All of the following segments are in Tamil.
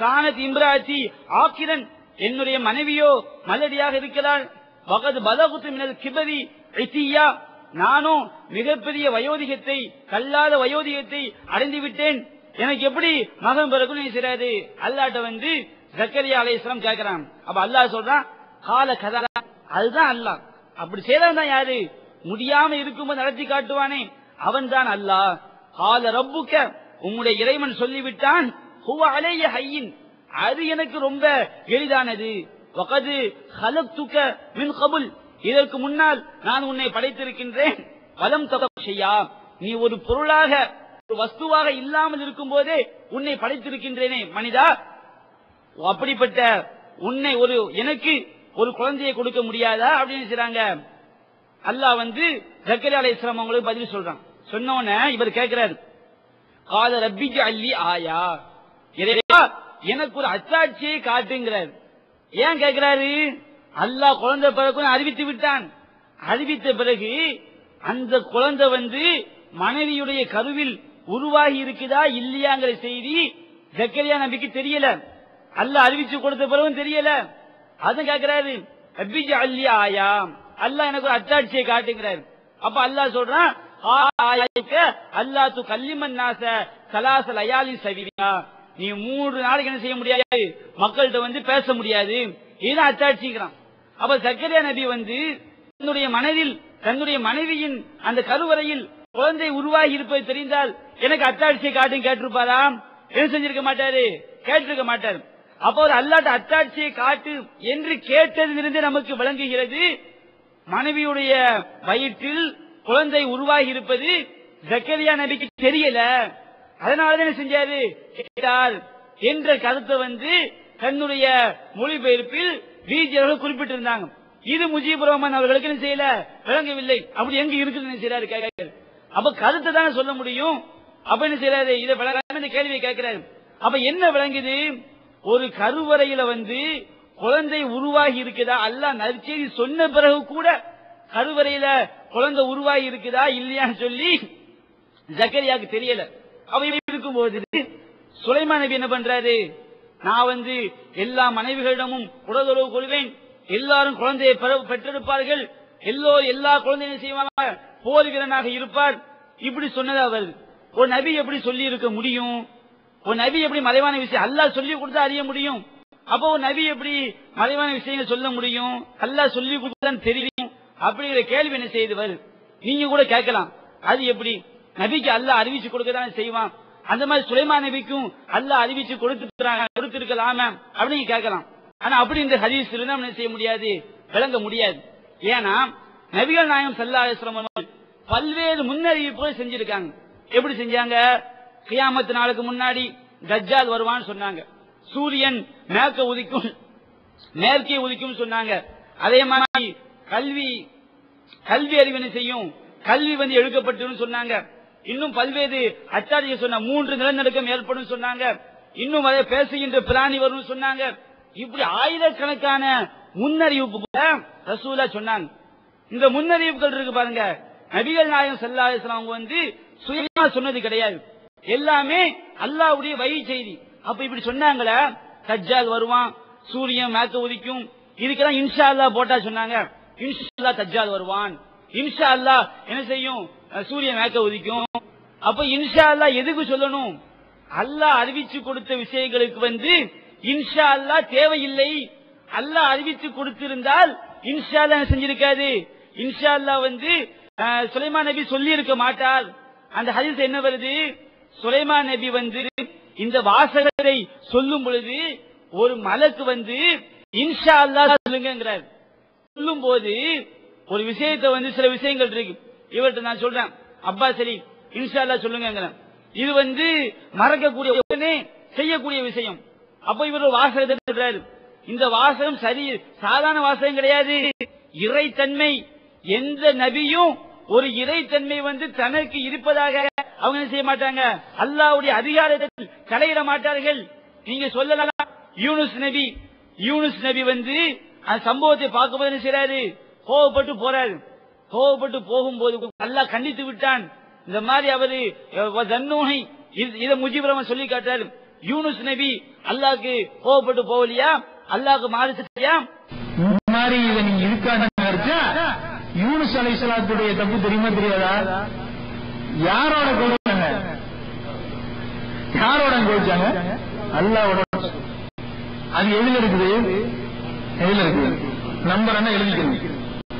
கானத் இம்ராத்தி ஆக்கிரன். என்னுடைய மனைவியோ மலடியாக இருக்கிறாள். பகது பலகுத்து மினல் கிபதி இத்தியா நானும் மிகப்பெரிய வயோதிகத்தை கல்லாத வயோதிகத்தை அடைந்து விட்டேன் எனக்கு எப்படி மகன் பிறகு செய்யாது அல்லாட்ட வந்து ஜக்கரியா அலைஹிஸ்ஸலாம் கேட்கிறான். அப்ப அல்லாஹ் சொல்றான் கால கதரா அதுதான் அல்லாஹ். அப்படி செய்யறவன் தான் யாரு? முடியாம இருக்கும்போது நடத்தி காட்டுவானே. அவன் தான் அல்லாஹ். கால ரப்புக்க. உங்களுடைய இறைவன் சொல்லிவிட்டான் ஹுவ அலைய ஹையின். அது எனக்கு ரொம்ப எளிதானது. வகது ஹலக்துக மின் கபுல். இதற்கு முன்னால் நான் உன்னை படைத்திருக்கின்றேன். வலம் செய்யா நீ ஒரு பொருளாக ஒரு வஸ்துவாக இல்லாமல் இருக்கும் போதே உன்னை படைத்திருக்கின்றேனே மனிதா. அப்படிப்பட்ட உன்னை ஒரு எனக்கு ஒரு குழந்தையை கொடுக்க முடியாதா? அப்படின்னு செய்றாங்க அல்லாஹ் வந்து ஜக்கரியா இஸ்லாம் அவங்களுக்கு பதில் சொல்றான். சொன்ன இவர் கேட்கிறாரு காத ரப்பிக்கு அல்லி ஆயா. எனக்கு ஒரு அச்சாட்சியை காட்டுங்கிறார் ஏன் கேட்கிறாரு அல்லாஹ் குழந்தை பிறகு அறிவித்து விட்டான் அறிவித்த பிறகு அந்த குழந்தை வந்து மனைவியுடைய கருவில் உருவாகி இருக்குதா இல்லையாங்கிற செய்தி ஜக்கரியா நம்பிக்கை தெரியல அல்லாஹ் அறிவிச்சு கொடுத்த பிறகும் தெரியல அது கேட்கிறாரு ரப்பிஜ அல்லி ஆயா அல்லாஹ் எனக்கு ஒரு அச்சாட்சியை காட்டுங்கிறாரு அப்ப அல்லாஹ் சொல்றான் அல்லா து கல்லிமன் நாச சலாச லயாலி சவியா நீ மூன்று நாளைக்கு என்ன செய்ய முடியாது? மக்கள்கிட்ட வந்து பேச முடியாது. இதுதான் அச்சாட்சிக்கிறான் அப்ப சக்கரியா நபி வந்து தன்னுடைய மனதில் தன்னுடைய மனைவியின் அந்த கருவறையில் குழந்தை உருவாகி இருப்பது தெரிந்தால் எனக்கு அத்தாட்சியை காட்டும் கேட்டிருப்பாரா என்ன செஞ்சிருக்க மாட்டாரு? கேட்டிருக்க மாட்டார். அப்போ ஒரு அல்லாட்ட அத்தாட்சியை காட்டு என்று கேட்டதிலிருந்து நமக்கு விளங்குகிறது. மனைவியுடைய வயிற்றில் குழந்தை உருவாகி இருப்பது ஜக்கரியா நபிக்கு தெரியல. அதனாலதான் என்ன செஞ்சாரு? கேட்டார் என்ற கருத்தை வந்து தன்னுடைய மொழிபெயர்ப்பில் பிஜி குறிப்பிட்டிருந்தாங்க. இது முஜீபுர் ரஹ்மான் அவர்களுக்கு என்ன செய்யல? விளங்கவில்லை அப்படி எங்க இருக்குதுன்னு செய்யறாரு? அப்ப கருத்தை தானே சொல்ல முடியும். அப்ப என்ன செய்யறாரு? இதை விளங்காம இந்த கேள்வியை கேட்கிறாரு. அப்ப என்ன விளங்குது? ஒரு கருவறையில வந்து குழந்தை உருவாகி இருக்குதா? அல்ல நற்செய்தி சொன்ன பிறகு கூட கருவறையில குழந்தை உருவாகி இருக்குதா? இல்லையான்னு சொல்லி ஜக்கரியாவுக்கு தெரியல. இருக்கும் போது சுலைமா நபி என்ன பண்றாரு? நான் வந்து எல்லா மனைவிகளிடமும் உடலுறவு கொள்வேன். எல்லாரும் குழந்தையை பெற்றெடுப்பார்கள். எல்லோ எல்லா குழந்தையும் செய்வாங்க. போர் வீரனாக இருப்பார். இப்படி சொன்னது அவர். ஒரு நபி எப்படி சொல்லி இருக்க முடியும்? ஒரு நபி எப்படி மறைவான விஷயம் அல்லா சொல்லி கொடுத்தா அறிய முடியும்? அப்போ ஒரு நபி எப்படி மறைவான விஷயங்கள் சொல்ல முடியும்? அல்லா சொல்லி கொடுத்தா தெரியும். அப்படிங்கிற கேள்வி என்ன செய்தவர் நீங்க கூட கேட்கலாம். அது எப்படி? நபிக்கு அல்ல அறிவிச்சு கொடுக்கதானே செய்வான். அந்த மாதிரி சுலைமா நபிக்கும் அல்ல அறிவிச்சு கொடுத்துருக்காங்க கொடுத்திருக்கலாம அப்படின்னு கேட்கலாம். ஆனா அப்படி இந்த ஹதீஸ் இருந்தா என்ன செய்ய முடியாது? விளங்க முடியாது. ஏன்னா நபிகள் நாயகம் சல்லா பல்வேறு முன்னறிவிப்புகள் செஞ்சிருக்காங்க. எப்படி செஞ்சாங்க? கியாமத்து நாளுக்கு முன்னாடி தஜ்ஜால் வருவான்னு சொன்னாங்க. சூரியன் மேற்க உதிக்கும் மேற்கே உதிக்கும் சொன்னாங்க. அதே மாதிரி கல்வி கல்வி அறிவினை செய்யும்? கல்வி வந்து எழுக்கப்பட்டு சொன்னாங்க. இன்னும் பல்வேறு அச்சாரிய சொன்ன மூன்று நிலநடுக்கம் ஏற்படும் சொன்னாங்க. இன்னும் அதை பேசுகின்ற பிராணி வரும் சொன்னாங்க. இப்படி ஆயிரக்கணக்கான முன்னறிவிப்பு கூட ரசூலா சொன்னாங்க. இந்த முன்னறிவிப்புகள் இருக்கு பாருங்க. நபிகள் நாயகம் செல்லாசன் அவங்க வந்து சுயமா சொன்னது கிடையாது. எல்லாமே அல்லாஹ்வுடைய வழி செய்தி. அப்ப இப்படி சொன்னாங்களே? தஜ்ஜால் வருவான் சூரியன் மேக்க உதிக்கும். இதுக்கெல்லாம் இன்ஷா அல்லாஹ் போட்டா சொன்னாங்க. இன்ஷா அல்லாஹ் தஜ்ஜால் வருவான். இன்ஷா அல்லாஹ் என்ன செய்யும்? சூரியன் மேக்க உதிக்கும். அப்ப இன்ஷா அல்லாஹ் எதுக்கு சொல்லணும்? அல்லாஹ் அறிவிச்சு கொடுத்த விஷயங்களுக்கு வந்து இன்ஷா அல்லாஹ் தேவையில்லை. அல்லாஹ் அறிவிச்சு கொடுத்திருந்தால் இன்ஷா அல்லாஹ் செஞ்சிருக்காது? இன்ஷா அல்லாஹ் வந்து சுலைமா நபி சொல்லி இருக்க மாட்டார். அந்த ஹதீஸ் என்ன வருது? சுலைமா நபி வந்து இந்த வாசகரை சொல்லும் பொழுது ஒரு மலக்கு வந்து இன்ஷா அல்லாஹ் சொல்லுங்கிறார் சொல்லும் போது ஒரு விஷயத்தை வந்து சில விஷயங்கள் இருக்கு. இவர்கிட்ட நான் சொல்றேன். அப்பா சரி இன்ஷால்லா சொல்லுங்க இது வந்து மறக்கக்கூடிய உடனே செய்யக்கூடிய விஷயம். அப்ப இவர் வாசகத்தை இந்த வாசகம் சரி சாதாரண வாசகம் கிடையாது. இறைத்தன்மை. எந்த நபியும் ஒரு இறைத்தன்மை வந்து தனக்கு இருப்பதாக அவங்க என்ன செய்ய மாட்டாங்க? அல்லாவுடைய அதிகாரத்தில் தலையிட மாட்டார்கள். நீங்க சொல்லலாம் யூனுஸ் நபி. யூனுஸ் நபி வந்து அந்த சம்பவத்தை பார்க்கும்போது என்ன செய்யறாரு கோவப்பட்டு போறாரு. கோவப்பட்டு போகும்போது நல்லா கண்டித்து விட்டான். இந்த மாதிரி அவரு அஹ், இதை முஜிபுரமன் சொல்லி காட்டாரு யூனுஸ் நபி அல்லாக்கு கோவப்பட்டு போகலையா? அல்லாக்கு மாறு செஞ்சியா மாதிரி இதை நீங்க இருக்காங்க யூனுஸ் அலைசலாத்துடைய தப்பு தெரியுமா தெரியாதா? யாரோட கோவிச்சாங்க யாரோட கோவிச்சாங்க அல்லாவோட அது எதுல இருக்குது? எதுல இருக்குது? நம்பர் என்ன எழுதிக்கணும்.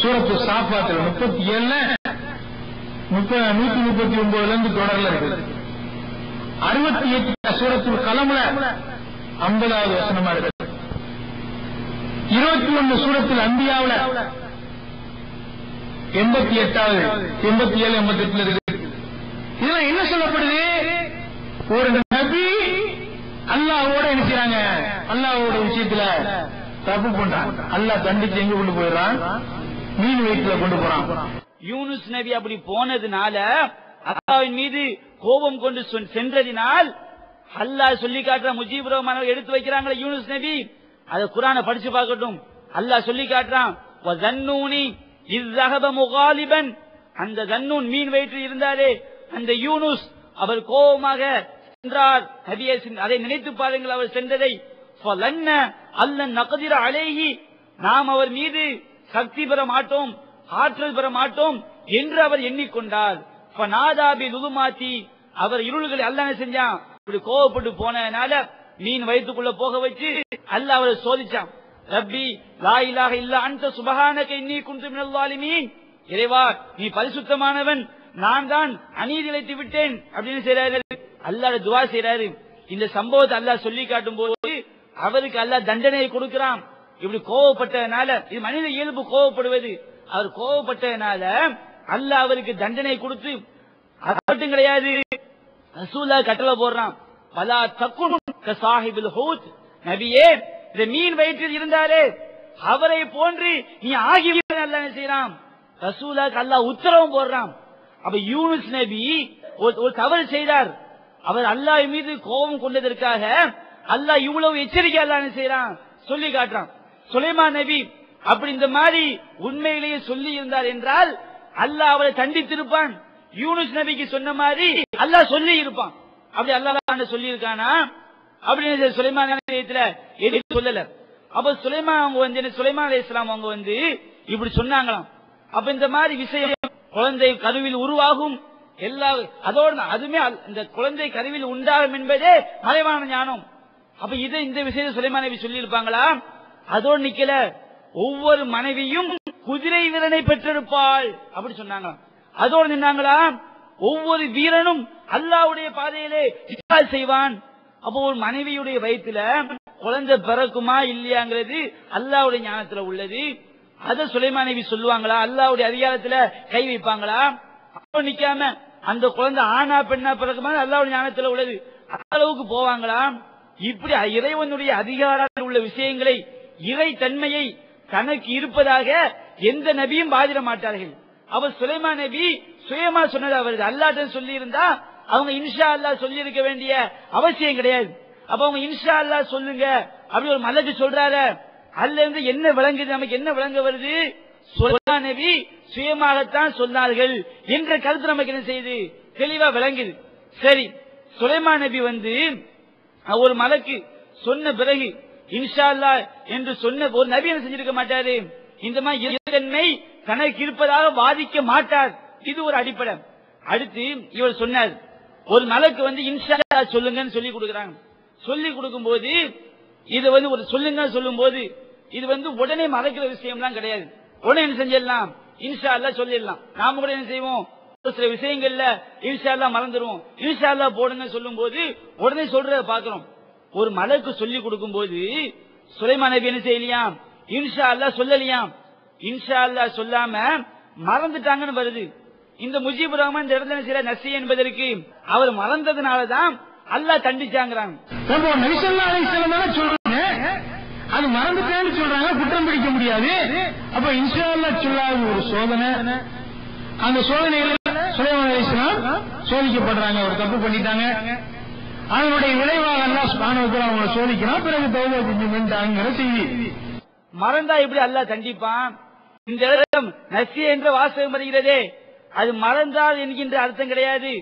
சூரத்து சாப்பாத்துல முப்பத்தி ஏழுல நூத்தி முப்பத்தி ஒன்பதுல இருந்து தொடர்ல இருக்கு. அறுபத்தி எட்டு சூரத்தில் கலமுல ஐம்பதாவது வசனமா இருக்கு. இருபத்தி ஒன்னு சூரத்தில் அந்தியாவுல எண்பத்தி எட்டாவது எண்பத்தி ஏழு எண்பத்தி எட்டுல இருக்கு. இதெல்லாம் என்ன சொல்லப்படுது? ஒரு நபி அல்லாவோட என்ன செய்றாங்க? விஷயத்துல தப்பு பண்றான். அல்லாஹ் தண்டிச்சு எங்க கொண்டு போயிடுறான்? மீன் வயிற்றுல கொண்டு போறான். யூனுஸ் நபி அப்படி போனதுனால அல்லாவின் மீது கோபம் கொண்டு சென்றதினால் அல்லாஹ் சொல்லி காட்டுற முஜீப் ரஹ்மான் எடுத்து வைக்கிறாங்களே யூனுஸ் நபி. அத குரானை படிச்சு பார்க்கட்டும். அல்லாஹ் சொல்லி காட்டுறான் வதன்னூனி முகாலிபன். அந்த தன்னூன் மீன் வயிற்றில் இருந்தாரே. அந்த யூனுஸ் அவர் கோபமாக சென்றார். நபியை சென்- அதை நினைத்து பாருங்கள் அவர் சென்றதை. ஃபலன்ன அல்லன் நகதிர அழகி நாம் அவர் மீது சக்தி பெற மாட்டோம். ஆற்றல் பெற மாட்டோம் என்று அவர் எண்ணிக்கொண்டார். நாதாபி லுதுமாத்தி அவர் இருள்களை அல்ல செஞ்சான்? இப்படி கோவப்பட்டு போனதுனால மீன் வயிற்றுக்குள்ள போக வச்சு அல்ல அவரை சோதிச்சான். ரப்பி லாயிலாக இல்ல அந்த சுபகானக இன்னி குன்று மினல் மீன் இறைவா நீ பரிசுத்தமானவன் நான் தான் அநீதி இழைத்து விட்டேன். அப்படின்னு செய்றாரு. அல்லாட துவா செய்றாரு. இந்த சம்பவத்தை அல்லாஹ் சொல்லி காட்டும் போது அவருக்கு அல்லாஹ் தண்டனையை கொடுக்கிறான். இப்படி கோவப்பட்டதுனால இது மனித இயல்பு கோவப்படுவது. அவர் கோவப்பட்டதுனால அல்லாஹ் அவருக்கு தண்டனை கொடுத்து அது மட்டும் கிடையாது. ரசூலா கட்டளை போடுறான். பலா தக்குன் சாஹிபில் ஹூத். நபியே இந்த மீன் வயிற்றில் இருந்தாரே அவரை போன்று நீ ஆகிவிட அல்லாஹ் செய்யறான் ரசூலாக்கு அல்லாஹ் உத்தரவும் போடுறான். அப்ப யூனுஸ் நபி ஒரு ஒரு தவறு செய்தார். அவர் அல்லாஹ் மீது கோபம் கொண்டதற்காக அல்லாஹ் இவ்வளவு எச்சரிக்கை அல்லான்னு செய்யறான் சொல்லி காட்டுறான். சுலைமா நபி அப்படி இந்த மாதிரி உண்மையிலேயே சொல்லி இருந்தார் என்றால் அல்லாஹ் அவரை தண்டித்திருப்பான். யூனுஸ் நபிக்கு சொன்ன மாதிரி அல்லாஹ் சொல்லி இருப்பான். அப்படி அல்லாஹ் சொல்லி இருக்கானா அப்படின்னு சுலைமான் விஷயத்துல எதுவும் சொல்லல. அப்ப சுலைமான் அவங்க வந்து என்ன சுலைமான் அலி இஸ்லாம் அவங்க வந்து இப்படி சொன்னாங்களாம். அப்ப இந்த மாதிரி விஷயம் குழந்தை கருவில் உருவாகும். எல்லா அதோட அதுமே இந்த குழந்தை கருவில் உண்டாகும் என்பதே மறைவான ஞானம். அப்ப இதை இந்த விஷயத்தை சுலைமான் நபி சொல்லி இருப்பாங்களா அதோடு நிக்கல. ஒவ்வொரு மனைவியும் குதிரை வீரனை பெற்றிருப்பாள். அப்படி சொன்னாங்க அதோடு நின்னாங்களா ஒவ்வொரு வீரனும் அல்லாவுடைய பாதையிலே செய்வான். அப்போ ஒரு மனைவியுடைய வயிற்றுல குழந்தை பிறக்குமா இல்லையாங்கிறது அல்லாஹ்வுடைய ஞானத்துல உள்ளது. அத சுலைமான் நபி சொல்லுவாங்களா? அல்லாவுடைய அதிகாரத்துல கை வைப்பாங்களா? அப்போ நிக்காம அந்த குழந்தை ஆனா பெண்ணா பிறக்குமா? அல்லாவுடைய ஞானத்துல உள்ளது. அந்த அளவுக்கு போவாங்களா இப்படி இறைவனுடைய அதிகாரத்தில் உள்ள விஷயங்களை இறை தன்மையை தனக்கு இருப்பதாக எந்த நபியும் பாதிட மாட்டார்கள். அவர் சுலைமா நபி சுயமா சொன்னது அவருக்கு அல்லாட்ட சொல்லி இருந்தா அவங்க இன்ஷா அல்லாஹ் சொல்லி இருக்க வேண்டிய அவசியம் கிடையாது. அப்ப அவங்க இன்ஷா அல்லாஹ் சொல்லுங்க அப்படி ஒரு மலக்கு சொல்றாரு அதுல இருந்து என்ன விளங்குது நமக்கு என்ன விளங்க வருது? சுலைமா நபி சுயமாகத்தான் சொன்னார்கள் என்ற கருத்து நமக்கு என்ன செய்யுது? தெளிவா விளங்குது. சரி சுலைமா நபி வந்து ஒரு மலக்கு சொன்ன பிறகு இன்ஷா அல்லாஹ் என்று சொன்ன ஒரு நபி என்ன செஞ்சிருக்க மாட்டாரு? இந்த மாதிரி இறைத்தன்மை தனக்கு இருப்பதாக வாதிக்க மாட்டார். இது ஒரு அடிப்படை. அடுத்து இவர் சொன்னார் ஒரு மலக்கு வந்து இன்ஷா அல்லாஹ் சொல்லுங்கன்னு சொல்லி கொடுக்குறாங்க. சொல்லி கொடுக்கும்போது இது வந்து ஒரு சொல்லுங்க சொல்லும் போது இது வந்து உடனே மறைக்கிற விஷயம்லாம் கிடையாது. உடனே என்ன செஞ்சிடலாம்? இன்ஷா அல்லா சொல்லிடலாம். நாம கூட என்ன செய்வோம்? ஒரு சில விஷயங்கள்ல இன்ஷா அல்லாஹ் மறந்துடுவோம். இன்ஷா அல்லாஹ் போடுங்க சொல்லும் போது உடனே சொல்றத பாக்குறோம் ஒரு மலக்கு சொல்லி கொடுக்கும் போது சுலைமான் நபி என்ன செய்யலையாம்? இன்ஷா அல்லாஹ் சொல்லலையாம். இன்ஷா அல்லாஹ் சொல்லாம மறந்துட்டாங்கன்னு வருது. இந்த முஜீபுர் ரஹ்மான் இந்த இடத்துல சில நசி என்பதற்கு அவர் மறந்ததுனாலதான் அல்லாஹ் தண்டிச்சாங்கிறாங்க. தானே சொல்றாங்க அது மறந்துட்டேன்னு சொல்றாங்க குற்றம் பிடிக்க முடியாது. அப்ப இன்ஷா அல்லா சொல்லாத ஒரு சோதனை அந்த சோதனையில சுலைமான் சோதிக்கப்படுறாங்க ஒரு தப்பு பண்ணிட்டாங்க. அதனுடைய விளைவாக அல்லாஹ் சுப்ஹானஹு சோதிக்கிறான். பிறகு தௌபா செஞ்சு செய்தி. மறந்தா எப்படி அல்லாஹ் தண்டிப்பான் இந்த இடம் நசி என்ற வாசகம் வருகிறதே. அது மறந்தால் என்கின்ற அர்த்தம் கிடையாது.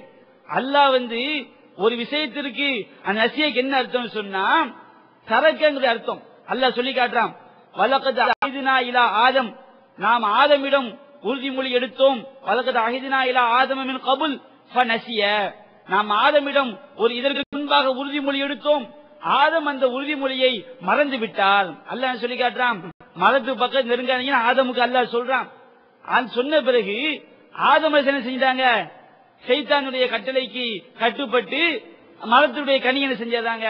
அல்லாஹ் வந்து ஒரு விஷயத்திற்கு அந்த நசியக்கு என்ன அர்த்தம் சொன்னா சரக்குங்கிற அர்த்தம். அல்லாஹ் சொல்லி காட்டுறான். வலக்கது அஹிதுனா இலா ஆதம். நாம் ஆதமிடம் உறுதிமொழி எடுத்தோம். வழக்கத்தை அஹிதுனா இலா ஆதமின் கபுல். நசிய. நாம் ஆதமிடம் ஒரு இதற்கு முன்பாக உறுதிமொழி எடுத்தோம். ஆதம் அந்த உறுதிமொழியை மறந்து விட்டால் அல்ல சொல்லி காட்டுறான்? மரத்து பக்கம் நெருங்காதீங்கன்னு ஆதமுக்கு அல்லாஹ் சொல்றான். அது சொன்ன பிறகு ஆதம என்ன செஞ்சாங்க சைத்தானுடைய கட்டளைக்கு கட்டுப்பட்டு மரத்துடைய கனி என்ன செஞ்சதாங்க?